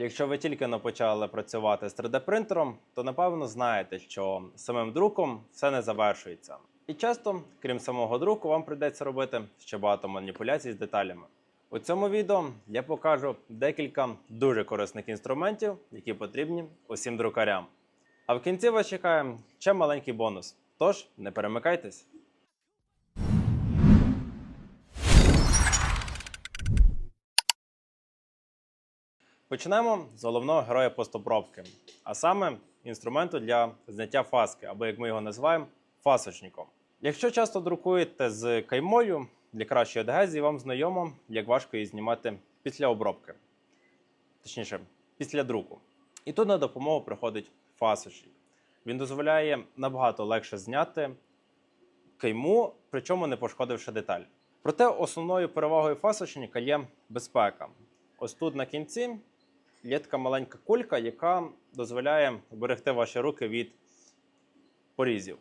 Якщо ви тільки не почали працювати з 3D-принтером, то напевно знаєте, що самим друком все не завершується. І часто, крім самого друку, вам прийдеться робити ще багато маніпуляцій з деталями. У цьому відео я покажу декілька дуже корисних інструментів, які потрібні усім друкарям. А в кінці вас чекає ще маленький бонус. Тож не перемикайтесь. Почнемо з головного героя постобробки, а саме інструменту для зняття фаски, або як ми його називаємо, фасочником. Якщо часто друкуєте з каймою для кращої адгезії, вам знайомо, як важко її знімати після обробки, точніше, після друку. І тут на допомогу приходить фасочник. Він дозволяє набагато легше зняти кайму, причому не пошкодивши деталь. Проте основною перевагою фасочника є безпека. Ось тут на кінці є така маленька кулька, яка дозволяє берегти ваші руки від порізів.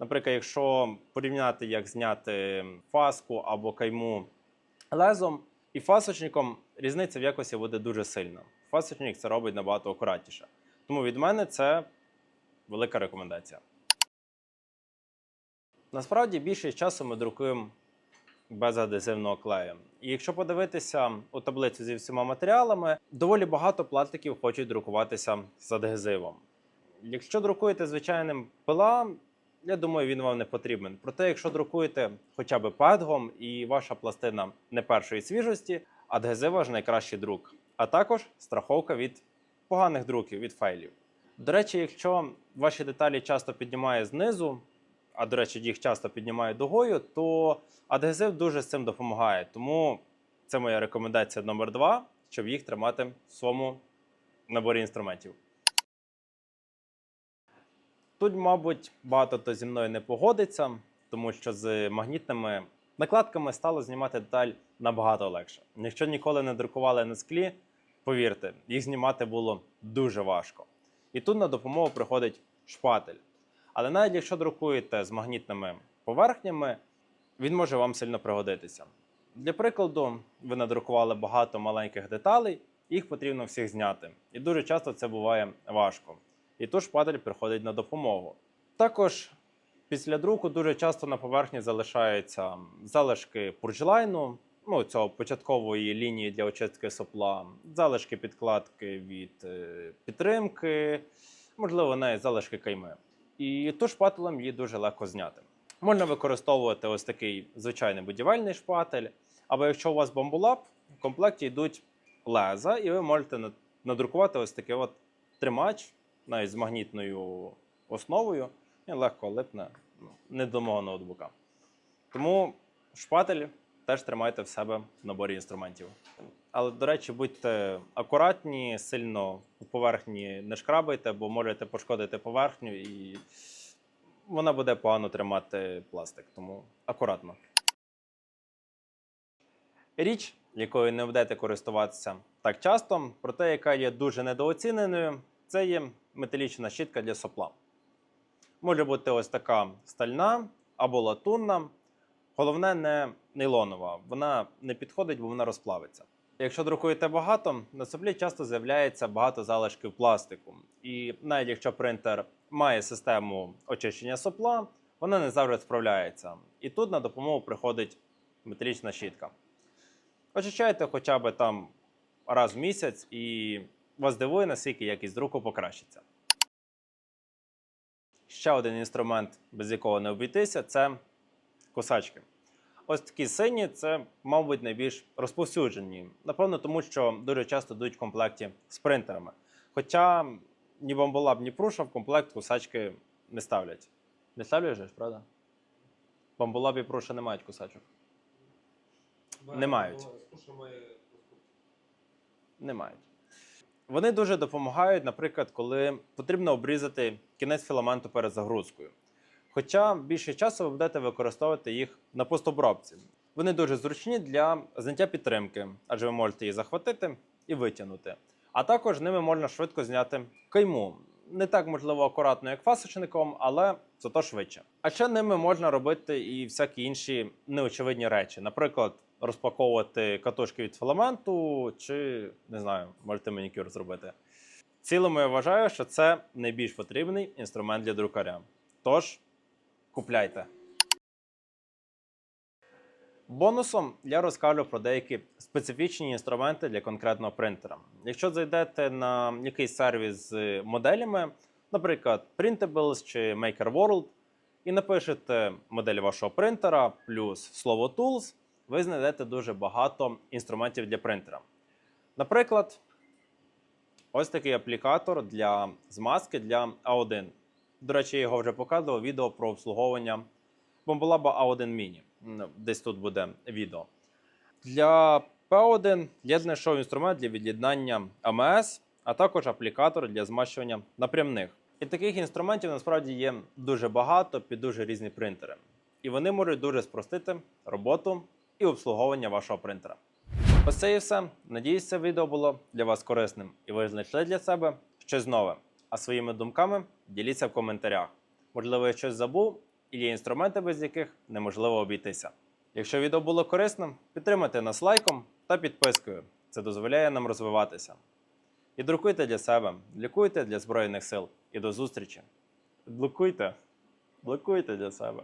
Наприклад, якщо порівняти, як зняти фаску або кайму лезом і фасочником, різниця в якості буде дуже сильна. Фасочник це робить набагато акуратніше. Тому від мене це велика рекомендація. Насправді більшість часу ми друкуємо без адезивного клею. І якщо подивитися у таблицю зі всіма матеріалами, доволі багато пластиків хочуть друкуватися з адгезивом. Якщо друкуєте звичайним пила, я думаю, він вам не потрібен. Проте, якщо друкуєте хоча б педгом і ваша пластина не першої свіжості, адгезива ж найкращий друк, а також страховка від поганих друків, від фейлів. До речі, якщо ваші деталі часто піднімає знизу, а до речі, їх часто піднімає дугою, то адгезив дуже з цим допомагає. Тому це моя рекомендація номер два, щоб їх тримати в своєму наборі інструментів. Тут, мабуть, багато хто зі мною не погодиться, тому що з магнітними накладками стало знімати деталь набагато легше. Якщо ніколи не друкували на склі, повірте, їх знімати було дуже важко. І тут на допомогу приходить шпатель. Але навіть якщо друкуєте з магнітними поверхнями, він може вам сильно пригодитися. Для прикладу, ви надрукували багато маленьких деталей, їх потрібно всіх зняти. І дуже часто це буває важко. І тут шпатель приходить на допомогу. Також після друку дуже часто на поверхні залишаються залишки пурджлайну, ну, цього початкової лінії для очистки сопла, залишки підкладки від е, підтримки, можливо, навіть залишки кайми. І тут шпателем її дуже легко зняти. Можна використовувати ось такий звичайний будівельний шпатель, або якщо у вас бамбулап, в комплекті йдуть леза, і ви можете надрукувати ось такий от тримач, навіть з магнітною основою, він легко липне ну, не до мого ноутбука. Тому шпатель теж тримайте в себе в наборі інструментів. Але, до речі, будьте акуратні, сильно у поверхні не шкрабайте, бо можете пошкодити поверхню і вона буде погано тримати пластик. Тому акуратно. Річ, якою не будете користуватися так часто, проте яка є дуже недооціненою, це є металічна щітка для сопла. Може бути ось така стальна або латунна. Головне, не нейлонова. Вона не підходить, бо вона розплавиться. Якщо друкуєте багато, на соплі часто з'являється багато залишків пластику. І навіть якщо принтер має систему очищення сопла, вона не завжди справляється. І тут на допомогу приходить металічна щітка. Очищайте хоча б там раз в місяць, і вас дивує, наскільки якість друку покращиться. Ще один інструмент, без якого не обійтися, це кусачки. Ось такі сині це, мабуть, найбільш розповсюджені. Напевно, тому що дуже часто йдуть в комплекті з принтерами. Хоча ні бамбулаб, ні пруша в комплект кусачки не ставлять. Не ставлять же ж, правда? Бамбулаб і пруша не мають кусачок. Не мають. Не мають. Вони дуже допомагають, наприклад, коли потрібно обрізати кінець філаменту перед загрузкою. Хоча більше часу ви будете використовувати їх на постобробці. Вони дуже зручні для зняття підтримки, адже ви можете її захватити і витягнути. А також ними можна швидко зняти кайму. Не так можливо акуратно, як фасочником, але зато швидше. А ще ними можна робити і всякі інші неочевидні речі. Наприклад, розпаковувати катушки від філаменту, чи не знаю, можете манікюр зробити. В цілому я вважаю, що це найбільш потрібний інструмент для друкаря. Тож, купляйте. Бонусом я розкажу про деякі специфічні інструменти для конкретного принтера. Якщо зайдете на якийсь сервіс з моделями, наприклад, Printables чи Maker World, і напишете модель вашого принтера плюс слово Tools, ви знайдете дуже багато інструментів для принтера. Наприклад, ось такий аплікатор для змазки для A1. До речі, я його вже показував відео про обслуговування Bombolaba A1 Mini. Десь тут буде відео. Для P1 я знайшов інструмент для від'єднання АМС, а також аплікатор для змащування напрямних. І таких інструментів насправді є дуже багато під дуже різні принтери. І вони можуть дуже спростити роботу і обслуговування вашого принтера. Ось це і все. Надіюсь, це відео було для вас корисним і ви знайшли для себе щось нове. А своїми думками діліться в коментарях. Можливо, я щось забув, і є інструменти, без яких неможливо обійтися. Якщо відео було корисним, підтримайте нас лайком та підпискою. Це дозволяє нам розвиватися. І друкуйте для себе, лікуйте для Збройних сил. І до зустрічі. Блокуйте, блокуйте для себе.